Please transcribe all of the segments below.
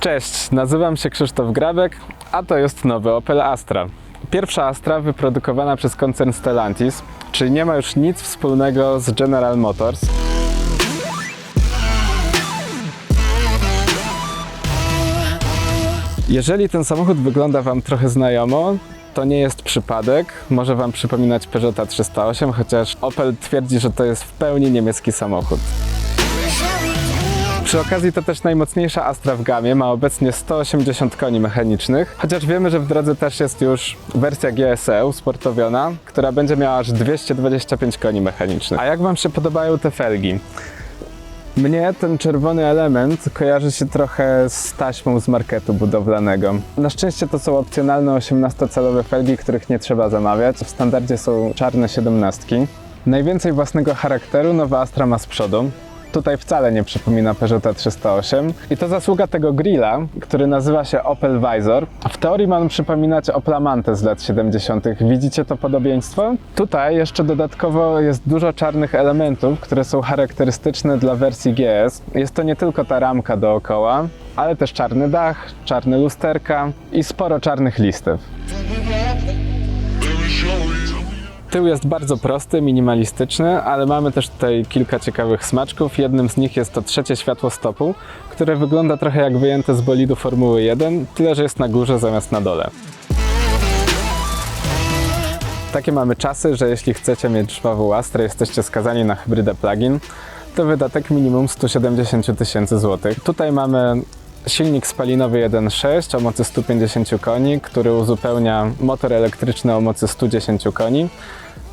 Cześć, nazywam się Krzysztof Grabek, a to jest nowy Opel Astra. Pierwsza Astra wyprodukowana przez koncern Stellantis, czyli nie ma już nic wspólnego z General Motors. Jeżeli ten samochód wygląda Wam trochę znajomo, to nie jest przypadek. Może Wam przypominać Peugeota 308, chociaż Opel twierdzi, że to jest w pełni niemiecki samochód. Przy okazji to też najmocniejsza Astra w gamie, ma obecnie 180 koni mechanicznych, chociaż wiemy, że w drodze też jest już wersja GSE usportowiona, która będzie miała aż 225 koni mechanicznych. A jak Wam się podobają te felgi? Mnie ten czerwony element kojarzy się trochę z taśmą z marketu budowlanego. Na szczęście to są opcjonalne 18-calowe felgi, których nie trzeba zamawiać. W standardzie są czarne 17. Najwięcej własnego charakteru nowa Astra ma z przodu. Tutaj wcale nie przypomina Peugeota 308 i to zasługa tego grilla, który nazywa się Opel Visor. W teorii ma on przypominać Opel Mante z lat 70. Widzicie to podobieństwo? Tutaj jeszcze dodatkowo jest dużo czarnych elementów, które są charakterystyczne dla wersji GS. Jest to nie tylko ta ramka dookoła, ale też czarny dach, czarne lusterka i sporo czarnych listew. Tył jest bardzo prosty, minimalistyczny, ale mamy też tutaj kilka ciekawych smaczków. Jednym z nich jest to trzecie światło stopu, które wygląda trochę jak wyjęte z bolidu Formuły 1, tyle że jest na górze zamiast na dole. Takie mamy czasy, że jeśli chcecie mieć żwawą Astrę, jesteście skazani na hybrydę plug-in, to wydatek minimum 170 tysięcy złotych. Tutaj mamy silnik spalinowy 1.6 o mocy 150 koni, który uzupełnia motor elektryczny o mocy 110 koni.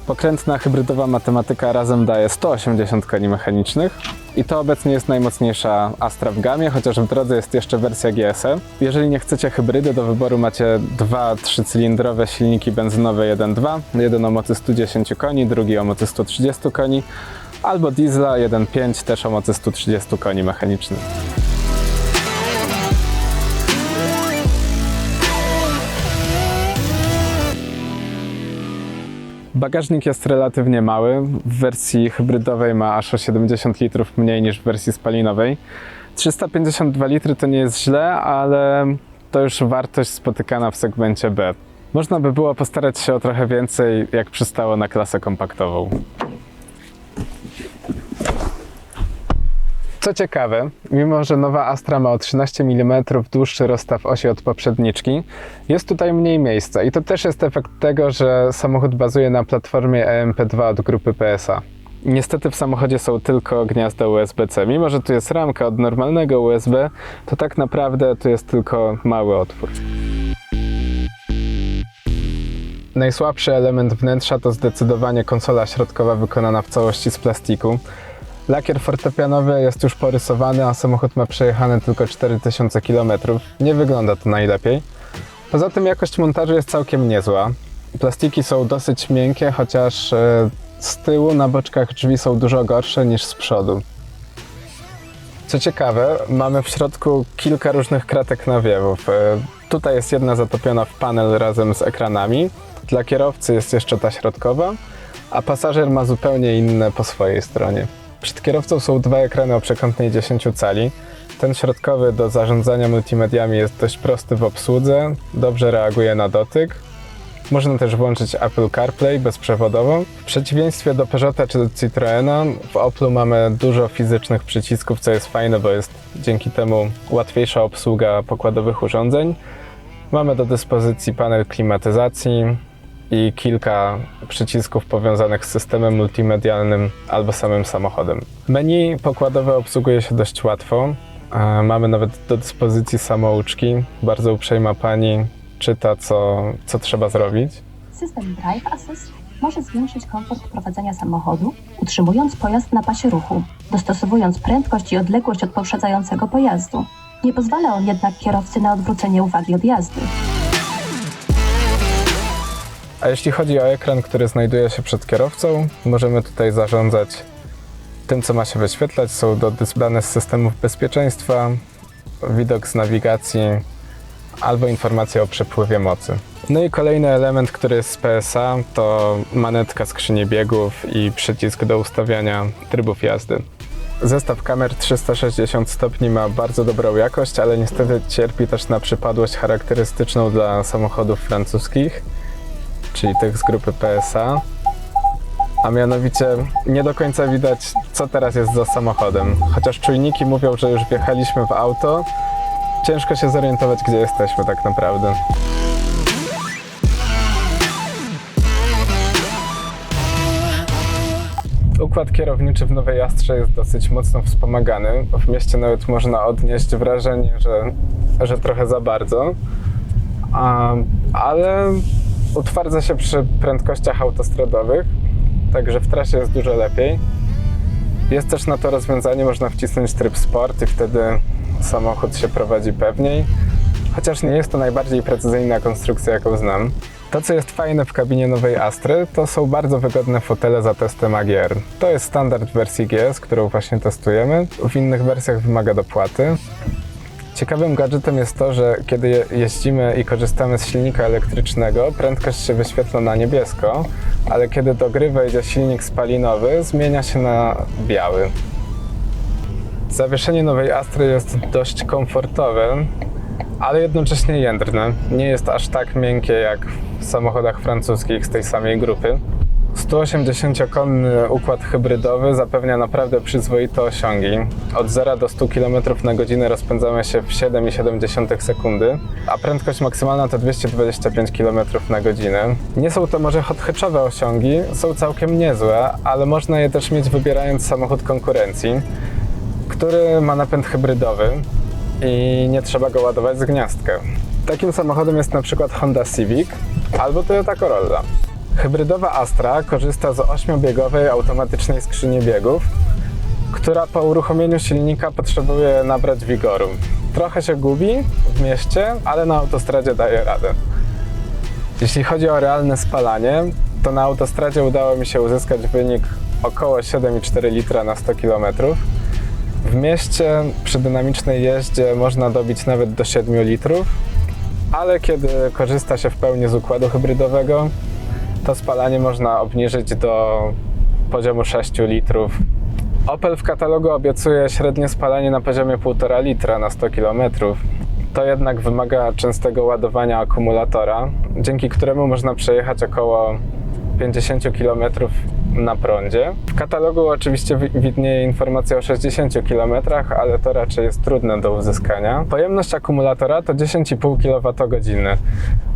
Pokrętna hybrydowa matematyka razem daje 180 koni mechanicznych i to obecnie jest najmocniejsza Astra w gamie, chociaż w drodze jest jeszcze wersja GSE. Jeżeli nie chcecie hybrydy, do wyboru macie dwa trzycylindrowe silniki benzynowe 1.2, jeden o mocy 110 koni, drugi o mocy 130 koni, albo diesla 1.5 też o mocy 130 koni mechanicznych. Bagażnik jest relatywnie mały. W wersji hybrydowej ma aż o 70 litrów mniej niż w wersji spalinowej. 352 litry to nie jest źle, ale to już wartość spotykana w segmencie B. Można by było postarać się o trochę więcej, jak przystało na klasę kompaktową. Co ciekawe, mimo że nowa Astra ma o 13 mm dłuższy rozstaw osi od poprzedniczki, jest tutaj mniej miejsca i to też jest efekt tego, że samochód bazuje na platformie EMP2 od grupy PSA. Niestety w samochodzie są tylko gniazda USB-C. Mimo, że tu jest ramka od normalnego USB, to tak naprawdę tu jest tylko mały otwór. Najsłabszy element wnętrza to zdecydowanie konsola środkowa wykonana w całości z plastiku. Lakier fortepianowy jest już porysowany, a samochód ma przejechane tylko 4000 km. Nie wygląda to najlepiej. Poza tym jakość montażu jest całkiem niezła. Plastiki są dosyć miękkie, chociaż e, z tyłu na boczkach drzwi są dużo gorsze niż z przodu. Co ciekawe, mamy w środku kilka różnych kratek nawiewów. E, Tutaj jest jedna zatopiona w panel razem z ekranami. Dla kierowcy jest jeszcze ta środkowa, a pasażer ma zupełnie inne po swojej stronie. Przed kierowcą są dwa ekrany o przekątnej 10 cali. Ten środkowy do zarządzania multimediami jest dość prosty w obsłudze, dobrze reaguje na dotyk. Można też włączyć Apple CarPlay bezprzewodowo. W przeciwieństwie do Peugeota czy Citroena, w Oplu mamy dużo fizycznych przycisków, co jest fajne, bo jest dzięki temu łatwiejsza obsługa pokładowych urządzeń. Mamy do dyspozycji panel klimatyzacji i kilka przycisków powiązanych z systemem multimedialnym albo samym samochodem. Menu pokładowe obsługuje się dość łatwo. E, Mamy nawet do dyspozycji samouczki. Bardzo uprzejma pani czyta, co, co trzeba zrobić. System Drive Assist może zwiększyć komfort prowadzenia samochodu, utrzymując pojazd na pasie ruchu, dostosowując prędkość i odległość od poprzedzającego pojazdu. Nie pozwala on jednak kierowcy na odwrócenie uwagi od jazdy. A jeśli chodzi o ekran, który znajduje się przed kierowcą, możemy tutaj zarządzać tym, co ma się wyświetlać. Są do dane z systemów bezpieczeństwa, widok z nawigacji albo informacje o przepływie mocy. No i kolejny element, który jest z PSA, to manetka skrzyni biegów i przycisk do ustawiania trybów jazdy. Zestaw kamer 360 stopni ma bardzo dobrą jakość, ale niestety cierpi też na przypadłość charakterystyczną dla samochodów francuskich, czyli tych z grupy PSA. A mianowicie nie do końca widać, co teraz jest za samochodem. Chociaż czujniki mówią, że już wjechaliśmy w auto, ciężko się zorientować, gdzie jesteśmy tak naprawdę. Układ kierowniczy w Nowej Jastrze jest dosyć mocno wspomagany. W mieście nawet można odnieść wrażenie, że, że trochę za bardzo. A, ale utwardza się przy prędkościach autostradowych, także w trasie jest dużo lepiej. Jest też na to rozwiązanie, można wcisnąć tryb sport i wtedy samochód się prowadzi pewniej. Chociaż nie jest to najbardziej precyzyjna konstrukcja, jaką znam. To, co jest fajne w kabinie nowej Astry, to są bardzo wygodne fotele za testem AGR. To jest standard wersji GS, którą właśnie testujemy. W innych wersjach wymaga dopłaty. Ciekawym gadżetem jest to, że kiedy je- jeździmy i korzystamy z silnika elektrycznego, prędkość się wyświetla na niebiesko, ale kiedy do gry wejdzie silnik spalinowy, zmienia się na biały. Zawieszenie nowej Astry jest dość komfortowe, ale jednocześnie jędrne. Nie jest aż tak miękkie jak w samochodach francuskich z tej samej grupy. 180-konny układ hybrydowy zapewnia naprawdę przyzwoite osiągi. Od 0 do 100 km na godzinę rozpędzamy się w 7,7 sekundy, a prędkość maksymalna to 225 km na godzinę. Nie są to może hot hatchowe osiągi, są całkiem niezłe, ale można je też mieć wybierając samochód konkurencji, który ma napęd hybrydowy i nie trzeba go ładować z gniazdka. Takim samochodem jest na przykład Honda Civic albo Toyota Corolla. Hybrydowa Astra korzysta z 8-biegowej automatycznej skrzyni biegów, która po uruchomieniu silnika potrzebuje nabrać wigoru. Trochę się gubi w mieście, ale na autostradzie daje radę. Jeśli chodzi o realne spalanie, to na autostradzie udało mi się uzyskać wynik około 7,4 litra na 100 km. W mieście przy dynamicznej jeździe można dobić nawet do 7 litrów, ale kiedy korzysta się w pełni z układu hybrydowego, to spalanie można obniżyć do poziomu 6 litrów. Opel w katalogu obiecuje średnie spalanie na poziomie 1,5 litra na 100 km. To jednak wymaga częstego ładowania akumulatora, dzięki któremu można przejechać około 50 km na prądzie. W katalogu oczywiście wi- widnieje informacja o 60 km, ale to raczej jest trudne do uzyskania. Pojemność akumulatora to 10,5 kWh.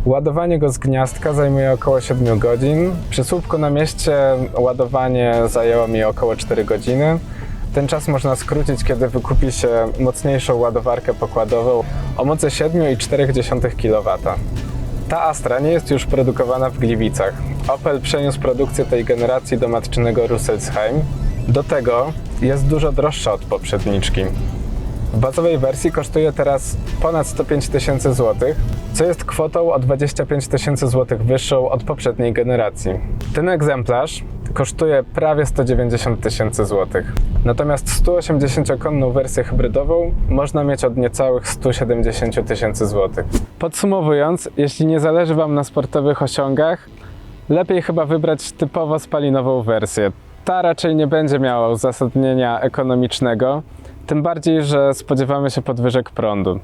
Ładowanie go z gniazdka zajmuje około 7 godzin. Przy słupku na mieście ładowanie zajęło mi około 4 godziny. Ten czas można skrócić, kiedy wykupi się mocniejszą ładowarkę pokładową o mocy 7,4 kW. Ta Astra nie jest już produkowana w Gliwicach. Opel przeniósł produkcję tej generacji do matczynego Russelsheim. Do tego jest dużo droższa od poprzedniczki. W bazowej wersji kosztuje teraz ponad 105 tysięcy złotych, co jest kwotą o 25 tysięcy złotych wyższą od poprzedniej generacji. Ten egzemplarz kosztuje prawie 190 tysięcy złotych. Natomiast 180-konną wersję hybrydową można mieć od niecałych 170 tysięcy złotych. Podsumowując, jeśli nie zależy Wam na sportowych osiągach, lepiej chyba wybrać typowo spalinową wersję. Ta raczej nie będzie miała uzasadnienia ekonomicznego, tym bardziej, że spodziewamy się podwyżek prądu.